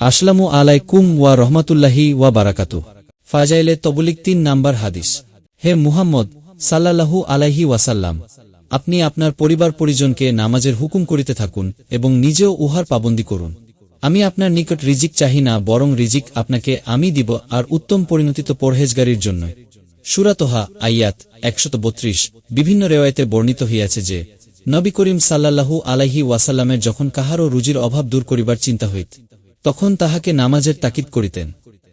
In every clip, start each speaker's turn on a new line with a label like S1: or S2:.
S1: আসলামু আলাইকুম ওয়া রহমাতুল্লাহি ওয়া বারাকাতু ফাজাইলে তবলিক তিন নাম্বার হাদিস। হে মুহাম্মদ, সাল্লাল্লাহু আলাইহি ওয়াসাল্লাম, আপনি আপনার পরিবার পরিজনকে নামাজের হুকুম করিতে থাকুন এবং নিজেও উহার পাবন্দি করুন। আমি আপনার নিকট রিজিক চাহি না, বরং রিজিক আপনাকে আমি দিব আর উত্তম পরিণতিত পরহেজগারির জন্য। সুরাতহা আইয়াত একশত বত্রিশ, বিভিন্ন রেওয়ায়তে বর্ণিত হইয়াছে যে, নবী করিম সাল্লাল্লাহু আলাইহি ওয়াসাল্লামের যখন কাহারও রুজির অভাব দূর করিবার চিন্তা হইত তখন তাহাকে নামাজের তাকিদ করিতেন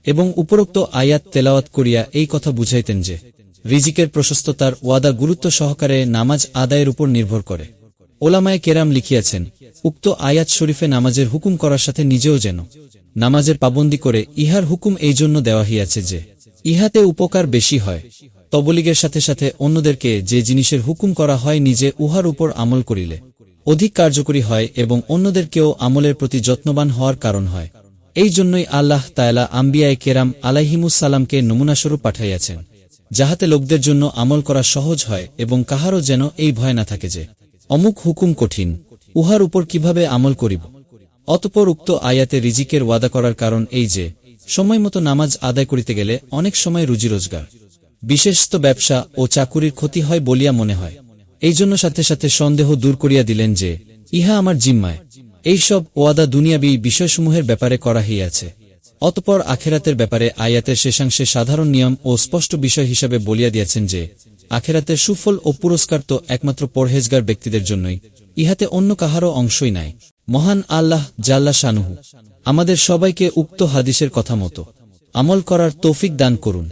S1: এবং উপরোক্ত আয়াত তেলাওয়াত করিয়া এই কথা বুঝাইতেন যে, রিজিকের প্রশস্ততার ওয়াদা গুরুত্ব সহকারে নামাজ আদায়ের উপর নির্ভর করে। ওলামায় কেরাম লিখিয়াছেন, উক্ত আয়াত শরীফে নামাজের হুকুম করার সাথে নিজেও যেন নামাজের পাবন্দি করে ইহার হুকুম এই জন্য দেওয়া হইয়াছে যে, ইহাতে উপকার বেশি হয়, তবলিগের সাথে সাথে অন্যদেরকে যে জিনিসের হুকুম করা হয় নিজে উহার উপর আমল করিলে। অধিক কার্যকরী হয় এবং অন্যদেরকেও আমলের প্রতি যত্নবান হওয়ার কারণ হয়। এই জন্যই আল্লাহ তায়লা আম্বিয়ায় কেরাম আলাইহিমুসালামকে নমুনাস্বরূপ পাঠাইয়াছেন, যাহাতে লোকদের জন্য আমল করা সহজ হয় এবং কাহারও যেন এই ভয় না থাকে যে, অমুক হুকুম কঠিন, উহার উপর কীভাবে আমল করিব? অতপর উক্ত আয়াতে রিজিকের ওয়াদা করার কারণ এই যে সময়মতো নামাজ আদায় করিতে গেলে অনেক সময় রুজি রোজগার। বিশেষত ব্যবসা ও চাকুরির ক্ষতি হয় বলিয়া মনে হয়। এই জন্য সাথে সাথে সন্দেহ দূর করিয়া দিলেন যে, ইহা আমার জিম্মায়। এইসব ওয়াদা দুনিয়াবি বিষয়সমূহের ব্যাপারে করা হইয়াছে। অতপর আখেরাতের ব্যাপারে আয়াতের শেষাংশে সাধারণ নিয়ম ও স্পষ্ট বিষয় হিসাবে বলিয়া দিয়েছেন যে, আখেরাতের সুফল ও পুরস্কার তো একমাত্র পরহেজগার ব্যক্তিদের জন্যই, ইহাতে অন্য কাহারও অংশই নাই। মহান আল্লাহ জাল্লা শানুহু, আমাদের সবাইকে উক্ত হাদিসের কথা মতো, আমল করার তৌফিক দান করুন।